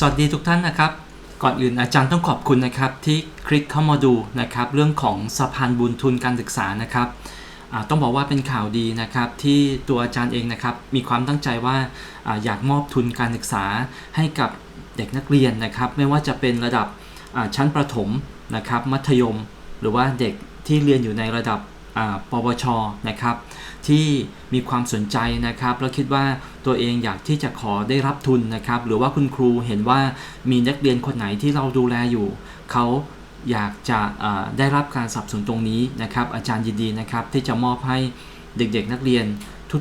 สวัสดีทุกท่านนะครับ ก่อนอื่นอาจารย์ต้องขอบคุณนะครับที่คลิกเข้ามาดูนะครับเรื่องของสะพานบุญทุนการศึกษานะครับต้องบอกว่าเป็นข่าวดีนะครับที่ตัวอาจารย์เองนะครับมีความตั้งใจว่าออยากมอบทุนการศึกษาให้กับเด็กนักเรียนนะครับ ไม่ว่าจะเป็นระดับชั้นประถมนะครับมัธยม หรือว่าเด็กที่เรียนอยู่ในระดับ ปวชนะครับที่มีความสนใจนะครับแล้วคิดว่าตัวเองอยากที่จะขอได้รับทุนนะครับหรือว่าคุณครูเห็นว่ามีนักเรียนคนไหนที่เราดูแลอยู่เขาอยากจะได้รับการสนับสนุนตรงนี้นะครับ อาจารย์ยินดีนะครับที่จะมอบให้เด็กๆนักเรียน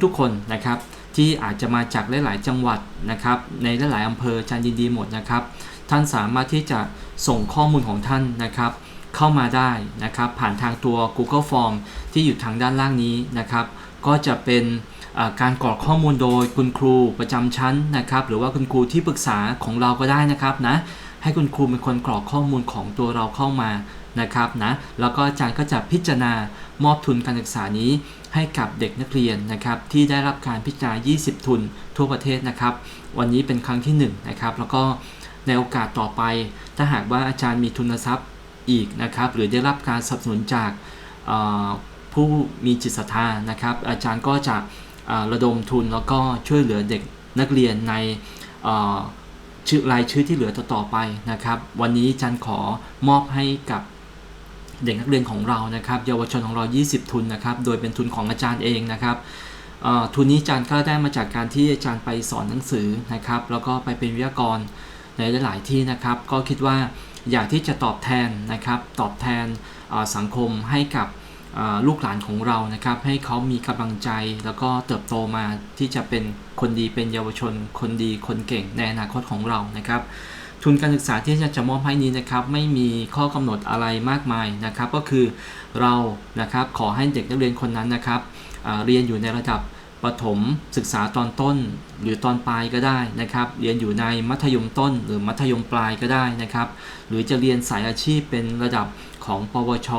ทุกๆคนนะครับที่อาจจะมาจากหลายๆจังหวัดนะครับในหลายๆอำเภออาจารย์ยินดีหมดนะครับ ท่านสามารถที่จะส่งข้อมูลของท่านนะครับ เข้ามาได้นะครับ ผ่านทางตัว Google Form ที่อยู่ทางด้านล่างนี้นะครับ ก็จะเป็นการกรอกข้อมูลโดยคุณครูประจำชั้นนะครับ หรือว่าคุณครูที่ปรึกษาของเราก็ได้นะครับนะให้คุณครูเป็นคนกรอกข้อมูลของตัวเราเข้ามานะครับนะแล้วก็อาจารย์ก็จะพิจารณามอบทุนการศึกษานี้ให้กับเด็กนักเรียนนะครับที่ได้รับการพิจารณา 20 ทุนทั่วประเทศนะครับ วันนี้เป็นครั้งที่1นงนะครับแล้วก็ในโอกาสต่อไป ถ้าหากว่าอาจารย์มีทุนทรัพย์ อีกนะครับหรือได้รับการสนับสนุนจากผู้มีจิตศรัทธานะครับ อาจารย์ก็จะระดมทุนแล้วก็ช่วยเหลือเด็กนักเรียนในเชื่อรายชื่อที่เหลือต่อๆไปนะครับ วันนี้อาจารย์ขอมอบให้กับเด็กนักเรียนของเรานะครับ เยาวชนของเรา 20 ทุนนะครับ โดยเป็นทุนของอาจารย์เองนะครับทุนนี้อาจารย์ก็ได้มาจากการที่อาจารย์ไปสอนหนังสือนะครับ แล้วก็ไปเป็นวิทยากรในหลาย ๆ ที่นะครับ ก็คิดว่า อยากที่จะตอบแทนนะครับ ตอบแทนสังคมให้กับลูกหลานของเรานะครับ ให้เขามีกำลังใจแล้วก็เติบโตมาที่จะเป็นคนดีเป็นเยาวชน คนดีคนเก่งในอนาคตของเรานะครับ ทุนการศึกษาที่จารย์จะมอบให้นี้นะครับ ไม่มีข้อกำหนดอะไรมากมายนะครับ ก็คือเรานะครับขอให้เด็กนักเรียนคนนั้นนะครับเรียนอยู่ในระดับ ประถมศึกษาตอนต้น หรือตอนปลายก็ได้นะครับ เรียนอยู่ในมัธยมต้น หรือมัธยมปลายก็ได้นะครับ หรือจะเรียนสายอาชีพเป็นระดับของปวช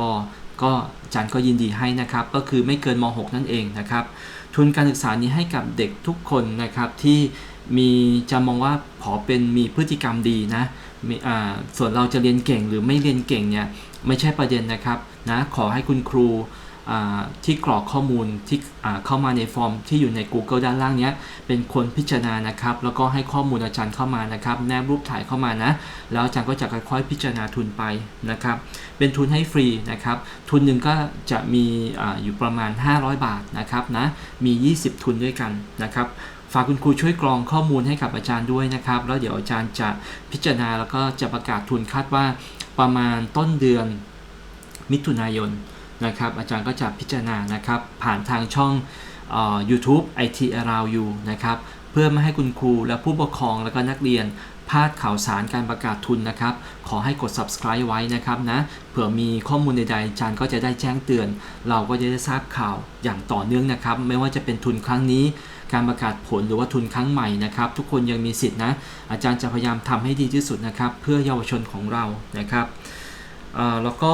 ก็จารย์ก็ยินดีให้นะครับ ก็คือไม่เกินม .6 นั่นเองนะครับ ทุนการศึกษานี้ให้กับเด็กทุกคนนะครับที่มีจะมองว่าขอเป็นมีพฤติกรรมดีนะมีอ่าส่วนเราจะเรียนเก่งหรือไม่เรียนเก่งเนี่ยไม่ใช่ประเด็นนะครับนะขอให้คุณครู ที่กรอกข้อมูลที่เข้ามาในฟอร์มที่อยู่ใน Google ด้านล่างนี้เป็นคนพิจารณานะครับ แล้วก็ให้ข้อมูลอาจารย์เข้ามานะครับ แนบรูปถ่ายเข้ามานะ แล้วอาจารย์ก็จะค่อยๆพิจารณาทุนไปนะครับ เป็นทุนให้ฟรีนะครับ ทุนหนึ่งก็จะมีออยู่ประมาณ 500 บาทนะครับนะ มี 20 ทุนด้วยกันนะครับฝากคุณครูช่วยกรองข้อมูลให้กับอาจารย์ด้วยนะครับ แล้วเดี๋ยวอาจารย์จะพิจารณาแล้วก็จะประกาศทุนคาดว่าประมาณต้นเดือนมิถุนายน นะครับอาจารย์ก็จะพิจารณานะครับผ่านทางช่องเออ YouTube IT Around You นะครับเพื่อไม่ให้คุณครูและผู้ปกครองและก็นักเรียนพลาดข่าวสารการประกาศทุนนะครับ ขอให้กด subscribe ไว้นะครับนะ เผื่อมีข้อมูลใดๆอาจารย์ก็จะได้แจ้งเตือน เราก็จะได้ทราบข่าวอย่างต่อเนื่องนะครับ ไม่ว่าจะเป็นทุนครั้งนี้ การประกาศผลหรือว่าทุนครั้งใหม่นะครับ ทุกคนยังมีสิทธินะ อาจารย์จะพยายามทำให้ดีที่สุดนะครับ เพื่อเยาวชนของเรานะครับแล้วก็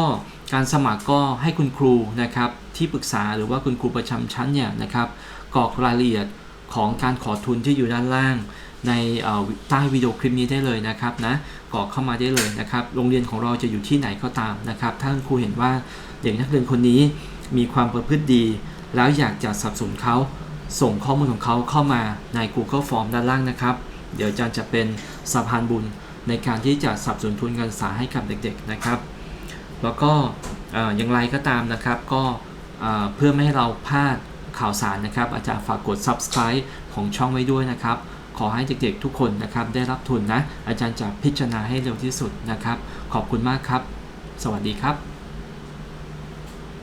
การสมัครก็ให้คุณครูนะครับที่ปรึกษาหรือว่าคุณครูประจำชั้นเนี่ยนะครับกรอกรายละเอียดของการขอทุนที่อยู่ด้านล่าง ในใต้วิดีโอคลิปนี้ได้เลยนะครับนะกรอกเข้ามาได้เลยนะครับโรงเรียนของเราจะอยู่ที่ไหนก็ตามนะครับถ้าคุณครูเห็นว่าเด็กนักเรียนคนนี้มีความประพฤติดี แล้วอยากจะสนับสนุนเขาส่งข้อมูลของเขาเข้ามาใน Google Form ด้านล่างนะครับ เดี๋ยวอาจารย์จะเป็นสะพานบุญในการที่จะสนับสนุนทุนการศึกษาให้กับเด็กๆนะครับ แล้วก็ อย่างไรก็ตามนะครับก็เอ่อเพื่อไม่ให้เราพลาดข่าวสารนะครับ อาจารย์ฝากกด subscribe ของช่องไว้ด้วยนะครับ ขอให้เด็กๆทุกคนนะครับได้รับทุนนะ อาจารย์จะพิจารณาให้เร็วที่สุดนะครับ ขอบคุณมากครับ สวัสดีครับ